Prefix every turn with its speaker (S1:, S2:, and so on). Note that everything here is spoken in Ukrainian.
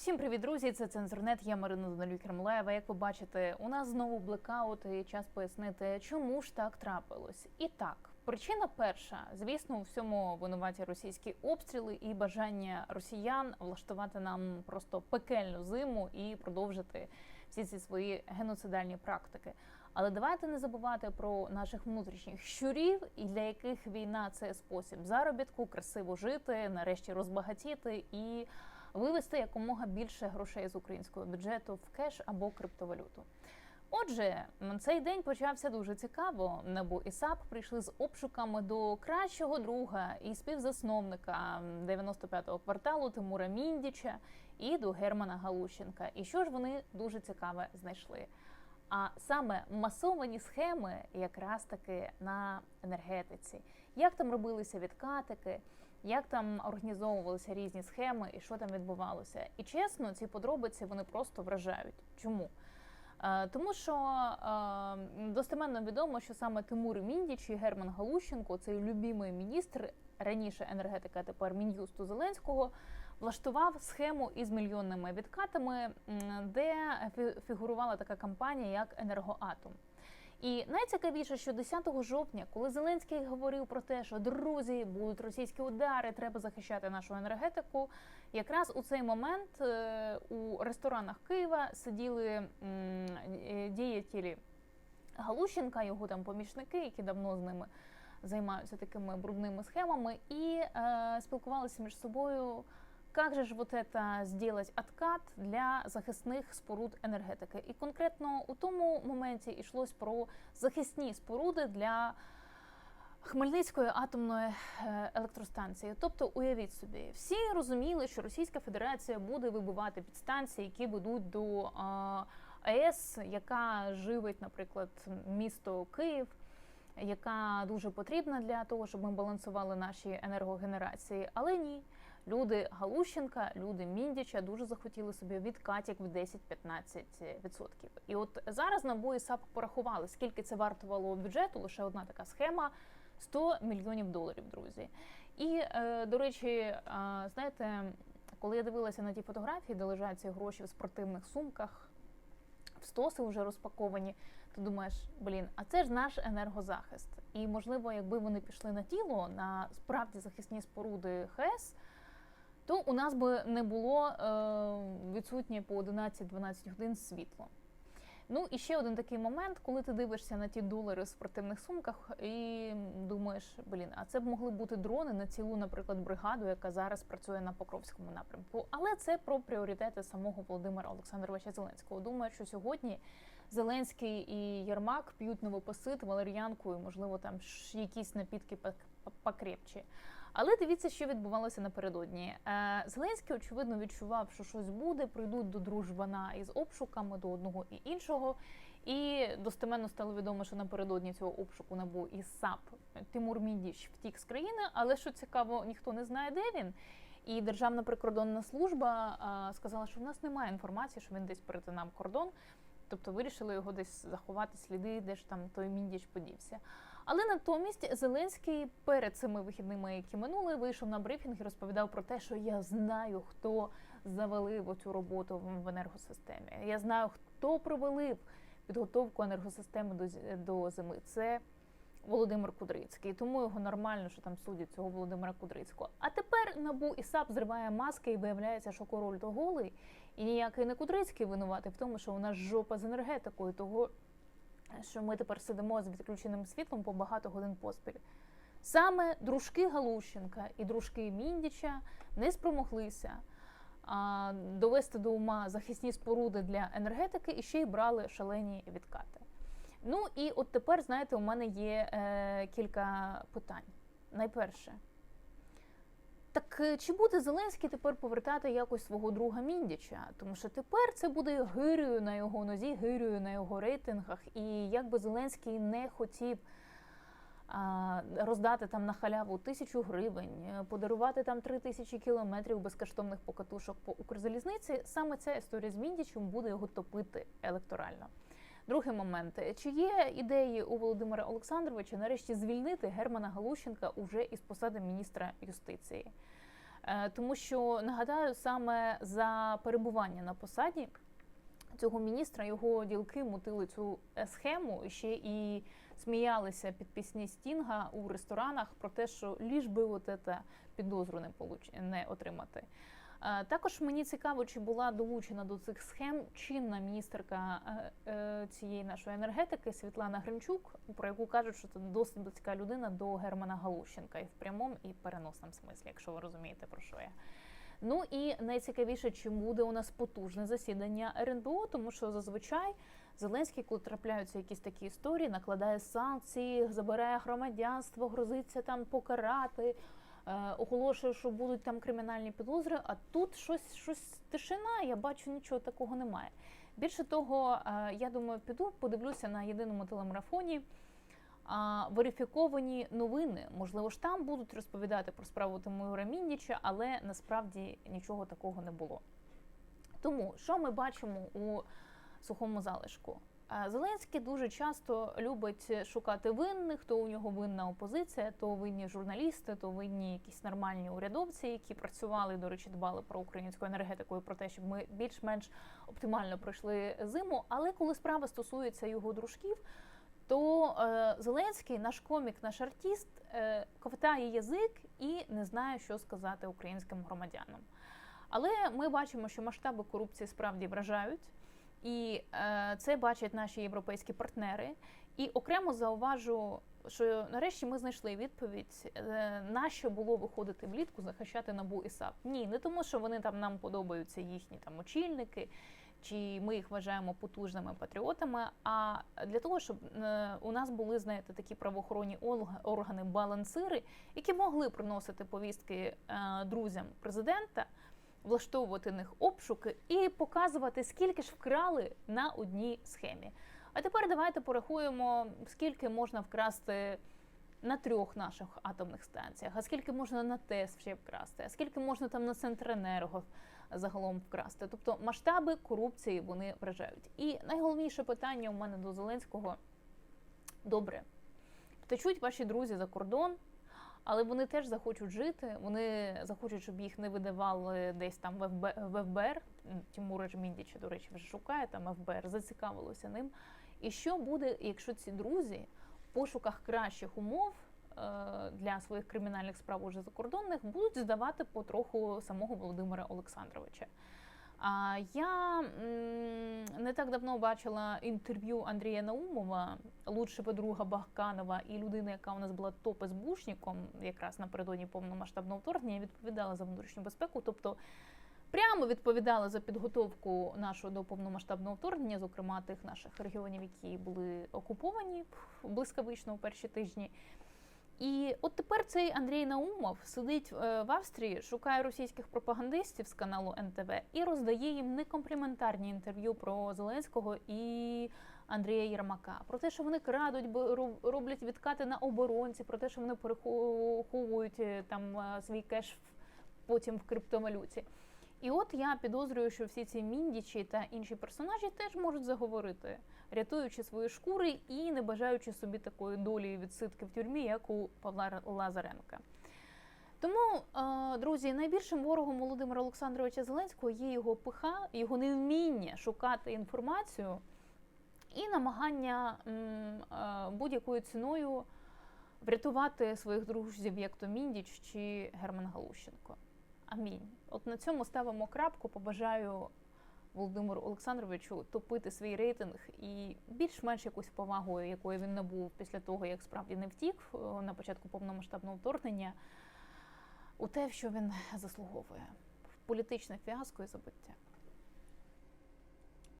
S1: Всім привіт, друзі! Це цензурнет. Я Марина Данилюк Кермлаєва. Як ви бачите, у нас знову блекаут і час пояснити, чому ж так трапилось. І так, причина перша, звісно, у всьому винуваті російські обстріли і бажання росіян влаштувати нам просто пекельну зиму і продовжити всі ці свої геноцидальні практики. Але давайте не забувати про наших внутрішніх щурів, і для яких війна це спосіб заробітку, красиво жити, нарешті розбагатіти і вивести якомога більше грошей з українського бюджету в кеш або криптовалюту. Отже, цей день почався дуже цікаво. НАБУ і САП прийшли з обшуками до кращого друга і співзасновника м, 95-го кварталу Тимура Міндіча і до Германа Галущенка. І що ж вони дуже цікаве знайшли? А саме масовані схеми, якраз таки на енергетиці, як там робилися відкатики, як там організовувалися різні схеми і що там відбувалося. І чесно, ці подробиці вони просто вражають. Чому? Е, Тому що е, достеменно відомо, що саме Тимур Міндіч і Герман Галущенко, цей любимий міністр, раніше енергетика, тепер мін'юсту Зеленського, влаштував схему із мільйонними відкатами, де фігурувала така компанія, як Енергоатом. І найцікавіше, що 10 жовтня, коли Зеленський говорив про те, що друзі будуть російські удари, треба захищати нашу енергетику. Якраз у цей момент е, у ресторанах Києва сиділи е, діятелі Галущенка, його там помічники, які давно з ними займаються такими брудними схемами, і е, спілкувалися між собою. Как же ж вот это сделать откат для захисних споруд енергетики? І конкретно у тому моменті йшлось про захисні споруди для Хмельницької атомної е, електростанції. Тобто, уявіть собі, всі розуміли, що Російська Федерація буде вибивати підстанції, які ведуть до АЕС, яка живить, наприклад, місто Київ. Яка дуже потрібна для того, щоб ми балансували наші енергогенерації, але ні, люди Галущенка, люди Міндіча дуже захотіли собі відкатік в 10-15%. І от зараз НАБУ і САП порахували, скільки це вартувало бюджету. Лише одна така схема 100 мільйонів доларів, друзі. І е, до речі, е, знаєте, коли я дивилася на ті фотографії, де лежать ці гроші в спортивних сумках. В стоси вже розпаковані, ти думаєш, блін, а це ж наш енергозахист. І можливо, якби вони пішли на тіло на справді захисні споруди ХЕС, то у нас би не було е, відсутнє по 11-12 годин світло. Ну і ще один такий момент, коли ти дивишся на ті долари в спортивних сумках і думаєш, блін, а це б могли бути дрони на цілу, наприклад, бригаду, яка зараз працює на Покровському напрямку. Але це про пріоритети самого Володимира Олександровича Зеленського. Думаю, що сьогодні Зеленський і Єрмак п'ють новопосит, валер'янку і, можливо, там якісь напітки пок- покрепче. Але дивіться, що відбувалося напередодні. Е, Зеленський, очевидно, відчував, що щось буде, прийдуть до дружбана із обшуками до одного і іншого. І достеменно стало відомо, що напередодні цього обшуку набув і САП Тимур Міндіч втік з країни. Але що цікаво, ніхто не знає, де він. І Державна прикордонна служба а, сказала, що в нас немає інформації, що він десь перетинав кордон. Тобто вирішили його десь заховати сліди, де ж там той міндіч подівся. Але натомість Зеленський перед цими вихідними, які минули, вийшов на брифінг і розповідав про те, що я знаю, хто завалив оцю роботу в енергосистемі. Я знаю, хто провалив підготовку енергосистеми до, до зими. Це Володимир Кудрицький. Тому його нормально, що там судять цього Володимира Кудрицького. А тепер набу і САП зриває маски і виявляється, що король то голий, і ніякий не Кудрицький винуватий в тому, що у нас жопа з енергетикою, того що ми тепер сидимо з відключеним світлом по багато годин поспіль. Саме дружки Галущенка і дружки Міндіча не спромоглися а, довести до ума захисні споруди для енергетики і ще й брали шалені відкати. Ну і от тепер, знаєте, у мене є е, кілька питань. Найперше, так е, чи буде Зеленський тепер повертати якось свого друга Міндіча? Тому що тепер це буде гирою на його нозі, гирою на його рейтингах. І як би Зеленський не хотів роздати там на халяву тисячу гривень, е, подарувати там три тисячі кілометрів безкоштовних покатушок по Укрзалізниці, саме ця історія з Міндічем буде його топити електорально. Другий момент: чи є ідеї у Володимира Олександровича нарешті звільнити Германа Галущенка уже із посади міністра юстиції? Е, Тому що нагадаю, саме за перебування на посаді цього міністра його ділки мутили цю схему ще і сміялися під пісні Стінга у ресторанах про те, що ліж би от це підозру не отримати. Е, Також мені цікаво, чи була долучена до цих схем чинна міністерка е, е, цієї нашої енергетики Світлана Гринчук, про яку кажуть, що це досить близька людина до Германа Галущенка і в прямому і переносному смислі, якщо ви розумієте про що я. Ну і найцікавіше, чи буде у нас потужне засідання РНБО, тому що зазвичай Зеленський, коли трапляються якісь такі історії, накладає санкції, забирає громадянство, грозиться там покарати, оголошує, що будуть там кримінальні підозри. А тут щось, щось тишина. Я бачу, нічого такого немає. Більше того, е, я думаю, піду подивлюся на єдиному телемарафоні. Верифіковані новини. Можливо ж там будуть розповідати про справу Тимура Міндіча, але насправді нічого такого не було. Тому що ми бачимо у сухому залишку? А, Зеленський дуже часто любить шукати винних, то у нього винна опозиція, то винні журналісти, то винні якісь нормальні урядовці, які працювали, до речі, дбали про українську енергетику і про те, щоб ми більш-менш оптимально пройшли зиму. Але коли справа стосується його дружків, то е, Зеленський, наш комік, наш артист, е, ковтає язик і не знає, що сказати українським громадянам. Але ми бачимо, що масштаби корупції справді вражають, і е, це бачать наші європейські партнери. І окремо зауважу, що нарешті ми знайшли відповідь, е, на що було виходити влітку захищати набу і САП. Ні, не тому, що вони там нам подобаються їхні там очільники, чи ми їх вважаємо потужними патріотами, а для того, щоб е, у нас були, знаєте, такі правоохоронні органи, балансири, які могли приносити повістки е, друзям президента, влаштовувати них обшуки і показувати, скільки ж вкрали на одній схемі. А тепер давайте порахуємо, скільки можна вкрасти на трьох наших атомних станціях, а скільки можна на ТЕС ще вкрасти, а скільки можна там на Центренерго загалом вкрасти. Тобто масштаби корупції вони вражають. І найголовніше питання у мене до Зеленського: добре, втечуть ваші друзі за кордон. Але вони теж захочуть жити, вони захочуть, щоб їх не видавали десь там в ФБ, в ФБР. Тимура Жміндіча, до речі, вже шукає там ФБР, зацікавилося ним. І що буде, якщо ці друзі в пошуках кращих умов е, для своїх кримінальних справ уже закордонних будуть здавати потроху самого Володимира Олександровича? А я не так давно бачила інтерв'ю Андрія Наумова, лучшого друга Бахканова, і людина, яка у нас була топ СБУшником, якраз напередодні повномасштабного вторгнення, відповідала за внутрішню безпеку. Тобто прямо відповідала за підготовку нашого до повномасштабного вторгнення, зокрема тих наших регіонів, які були окуповані блискавично у перші тижні. І от тепер цей Андрій Наумов сидить е, в Австрії, шукає російських пропагандистів з каналу НТВ і роздає їм некомпліментарні інтерв'ю про Зеленського і Андрія Єрмака. Про те, що вони крадуть, роблять відкати на оборонці, про те, що вони переховують е, там е, свій кеш потім в криптовалюті. І от я підозрюю, що всі ці міндічі та інші персонажі теж можуть заговорити, рятуючи свої шкури і не бажаючи собі такої долі відсидки в тюрмі, як у Павла Лазаренка. Тому, е, друзі, найбільшим ворогом Володимира Олександровича Зеленського є його пиха, його невміння шукати інформацію і намагання е, будь-якою ціною врятувати своїх друзів, як то Міндіч чи Герман Галущенко. Амінь. От на цьому ставимо крапку. Побажаю Володимиру Олександровичу топити свій рейтинг і більш-менш якусь повагу, якої він набув після того, як справді не втік е, на початку повномасштабного вторгнення, у те, що він заслуговує політичне фіаско і забуття.